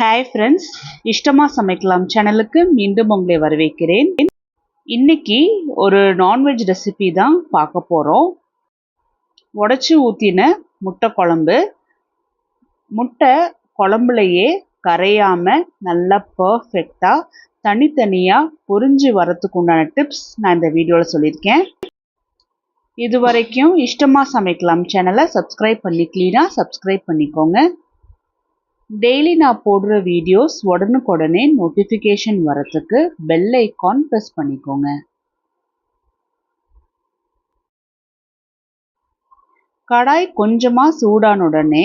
Hi friends இஷ்டமாக சமைக்கலாம் சேனலுக்கு மீண்டும் உங்களை வரவேற்கிறேன். இன்னைக்கு ஒரு நான்வெஜ் ரெசிபி தான் பார்க்க போகிறோம் உடச்சி ஊற்றின முட்டை குழம்பு. முட்டை குழம்புலையே கரையாமல் நல்லா பர்ஃபெக்டாக தனித்தனியாக பொரிஞ்சு வரத்துக்கு உண்டான டிப்ஸ் நான் இந்த வீடியோவில் சொல்லியிருக்கேன். இது வரைக்கும் இஷ்டமாக சமைக்கலாம் சேனலை சப்ஸ்கிரைப் க்ளீனாக சப்ஸ்கிரைப் பண்ணிக்கோங்க. டெய்லி நான் போடுற வீடியோஸ் உடனுக்குடனே நோட்டிஃபிகேஷன் வரத்துக்கு பெல் ஐக்கான் ப்ரெஸ் பண்ணிக்கோங்க. கடாய் கொஞ்சமாக சூடான உடனே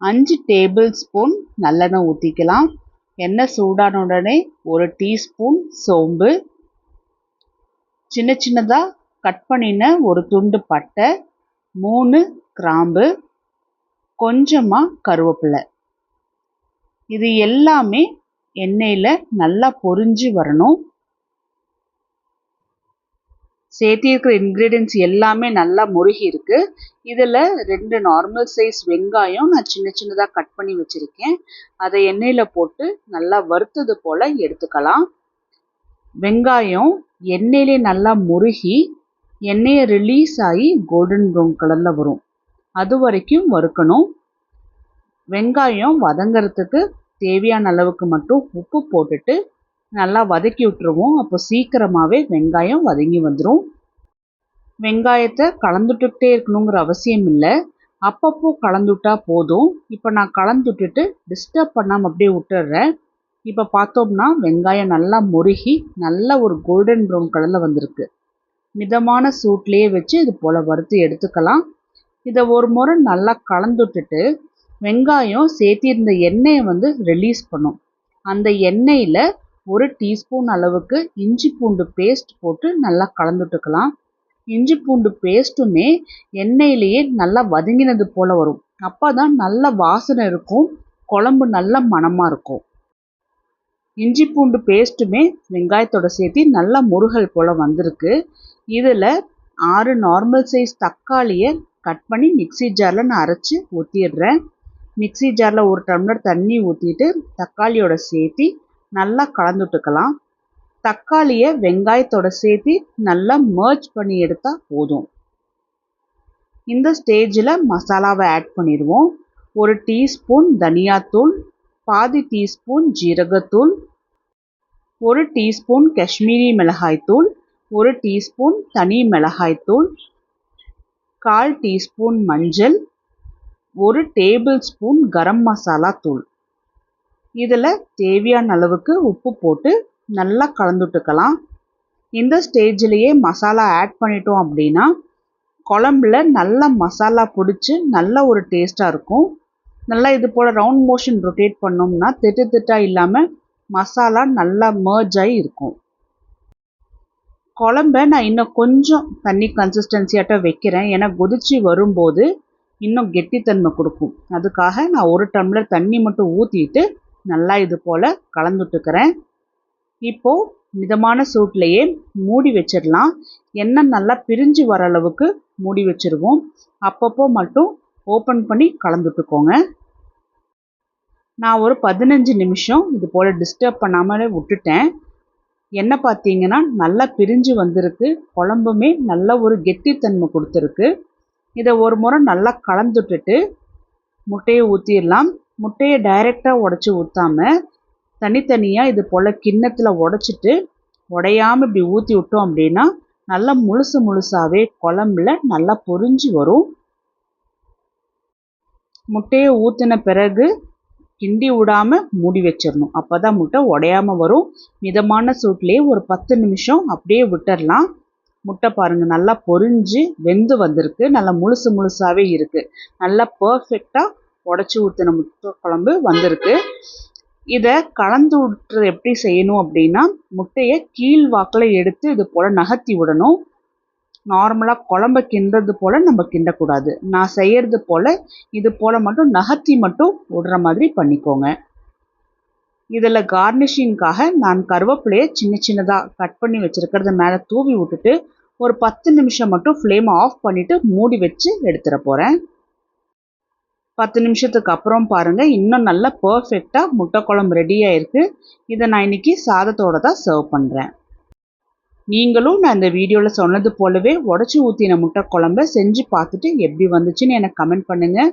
அஞ்சு டேபிள் ஸ்பூன் நல்லெண்ணெய் ஊற்றிக்கலாம் எண்ணெய் சூடான உடனே ஒரு டீஸ்பூன் சோம்பு. சின்ன சின்னதாக கட் பண்ணின ஒரு துண்டு பட்டை. மூணு கிராம்பு. கொஞ்சமாக கருவேப்பிலை. இது எல்லாமே எண்ணெயில் நல்லா பொரிஞ்சு வரணும். சேர்த்திருக்கிற இன்க்ரீடியன்ஸ் எல்லாமே நல்லா முருகி இருக்கு இதில் ரெண்டு நார்மல் சைஸ் வெங்காயம் நான் சின்ன சின்னதாக கட் பண்ணி வச்சுருக்கேன். அதை எண்ணெயில் போட்டு நல்லா வறுத்தது போல் எடுத்துக்கலாம். வெங்காயம் எண்ணெயிலே நல்லா முருகி எண்ணெயை ரிலீஸ் ஆகி கோல்டன் ப்ரௌன் கலரில் வரும். அது வரைக்கும் வறுக்கணும். வெங்காயம் வதங்கிறதுக்கு தேவையான அளவுக்கு மட்டும் உப்பு போட்டுட்டு நல்லா வதக்கி விட்டுருவோம். அப்போ சீக்கிரமாகவே வெங்காயம் வதங்கி வந்துடும் வெங்காயத்தை கலந்துட்டுக்கிட்டே இருக்கணுங்கிற அவசியம் இல்லை. அப்பப்போ கலந்துட்டா போதும். இப்போ நான் கலந்துட்டுட்டு டிஸ்டர்ப் பண்ணாமல் அப்படியே விட்டுடுறேன் இப்போ பார்த்தோம்னா வெங்காயம் நல்லா முருகி நல்ல ஒரு கோல்டன் ப்ரௌன் கலரில் வந்திருக்கு. மிதமான சூட்லேயே வச்சு இது போல் வறுத்து எடுத்துக்கலாம். இதை ஒரு முறை நல்லா கலந்துட்டுட்டு வெங்காயம் சேர்த்திருந்த எண்ணெயை வந்து ரிலீஸ் பண்ணும். அந்த எண்ணெயில் ஒரு டீஸ்பூன் அளவுக்கு இஞ்சி பூண்டு பேஸ்ட் போட்டு நல்லா கலந்துட்டுக்கலாம். இஞ்சி பூண்டு பேஸ்ட்டுமே எண்ணெயிலேயே நல்லா வதங்கினது போல் வரும். அப்போ தான் நல்ல வாசனை இருக்கும். குழம்பு நல்ல மணமாக இருக்கும். இஞ்சி பூண்டு பேஸ்ட்டுமே வெங்காயத்தோட சேர்த்து நல்லா முருகல் போல் வந்திருக்கு. இதில் ஆறு நார்மல் சைஸ் தக்காளியை கட் பண்ணி மிக்சி ஜாரில் நான் அரைச்சி ஊற்றிடுறேன் மிக்சி ஜாரில் ஒரு டம்ளர் தண்ணி ஊற்றிட்டு தக்காளியோட சேர்த்தி நல்லா கலந்துட்டுக்கலாம். தக்காளியை வெங்காயத்தோட சேர்த்து நல்லா மர்ச் பண்ணி எடுத்தால் போதும். இந்த ஸ்டேஜில் மசாலாவை ஆட் பண்ணிடுவோம். ஒரு டீஸ்பூன் தனியாத்தூள் பாதி டீஸ்பூன் ஜீரகத்தூள் ஒரு டீஸ்பூன் காஷ்மீரி மிளகாய்த்தூள் ஒரு டீஸ்பூன் தனி மிளகாய்த்தூள் கால் டீஸ்பூன் மஞ்சள் ஒரு டேபிள் ஸ்பூன் கரம் மசாலா தூள். இதில் தேவையான அளவுக்கு உப்பு போட்டு நல்லா கலந்துட்டுக்கலாம். இந்த ஸ்டேஜ்லேயே மசாலா ஆட் பண்ணிட்டோம் அப்படின்னா குழம்புல நல்ல மசாலா பிடிச்சி நல்ல ஒரு டேஸ்ட்டாக இருக்கும். நல்லா இது போல் ரவுண்ட் மோஷன் ரொட்டேட் பண்ணோம்னா திட்டு திட்டாக இல்லாமல் மசாலா நல்லா மர்ஜ் ஆகி இருக்கும். குழம்ப நான் இன்னும் கொஞ்சம் தண்ணி கன்சிஸ்டன்சியாட்ட வைக்கிறேன். ஏன்னா கொதிச்சு வரும்போது இன்னும் கெட்டித்தன்மை கொடுக்கும். அதுக்காக நான் ஒரு டம்ளர் தண்ணி மட்டும் ஊற்றிட்டு நல்லா இது போல் கலந்துட்டுக்கிறேன். இப்போது மிதமான சூட்லேயே மூடி வச்சிடலாம். எண்ணெய் நல்லா பிரிஞ்சு வர அளவுக்கு மூடி வச்சுருவோம். அப்பப்போ மட்டும் ஓப்பன் பண்ணி கலந்துட்டுக்கோங்க. நான் ஒரு பதினஞ்சு நிமிஷம் இது போல் டிஸ்டர்ப் பண்ணாமலே விட்டுட்டேன். என்ன பார்த்தீங்கன்னா நல்லா பிரிஞ்சு வந்திருக்கு. குழம்புமே நல்ல ஒரு கெட்டித்தன்மை கொடுத்துருக்கு. இதை ஒரு முறை நல்லா கலந்துட்டுட்டு முட்டையை ஊற்றிடலாம் முட்டையை டைரெக்டாக உடச்சி ஊற்றாமல் தனித்தனியாக இது போல் கிண்ணத்தில் உடச்சிட்டு உடையாமல் இப்படி ஊற்றி விட்டோம் அப்படின்னா நல்லா முழுசு முழுசாகவே குழம்புல நல்லா பொறிஞ்சு வரும். முட்டையை ஊற்றின பிறகு கிண்டி விடாமல் மூடி வச்சிடணும். அப்போ தான் முட்டை உடையாமல் வரும். மிதமான சூட்லேயே ஒரு பத்து நிமிஷம் அப்படியே விட்டுடலாம் முட்டை பாருங்கள் நல்லா பொரிஞ்சு வெந்து வந்திருக்கு. நல்லா முழுசு முழுசாகவே இருக்குது நல்லா பர்ஃபெக்டாக உடச்சி ஊற்றின முட்டை குழம்பு வந்திருக்கு. இதை கலந்து விட்டுறது எப்படி செய்யணும் அப்படின்னா முட்டையை கீழ் வாக்கில் எடுத்து இது போல் நகர்த்தி விடணும். நார்மலாக குழம்ப கிண்டுறது போல் நம்ம கிண்டக்கூடாது. நான் செய்கிறது போல் இது போல் மட்டும் நகர்த்தி மட்டும் விடுற மாதிரி பண்ணிக்கோங்க. இதில் கார்னிஷிங்காக நான் கருவேப்பிலையை சின்ன சின்னதாக கட் பண்ணி வச்சுருக்கிறத மேலே தூவி விட்டுட்டு ஒரு பத்து நிமிஷம் மட்டும் ஃப்ளேமை ஆஃப் பண்ணிவிட்டு மூடி வச்சு எடுத்துட போகிறேன் பத்து நிமிஷத்துக்கு அப்புறம் பாருங்கள் இன்னும் நல்லா பர்ஃபெக்டாக முட்டை குழம்பு ரெடி இதை நான் இன்னைக்கு சாதத்தோட தான் சர்வ் பண்ணுறேன் நீங்களும் நான் இந்த வீடியோவில் சொன்னது போலவே உடச்சி ஊற்றின முட்டை குழம்ப செஞ்சு பார்த்துட்டு எப்படி வந்துச்சுன்னு எனக்கு கமெண்ட் பண்ணுங்கள்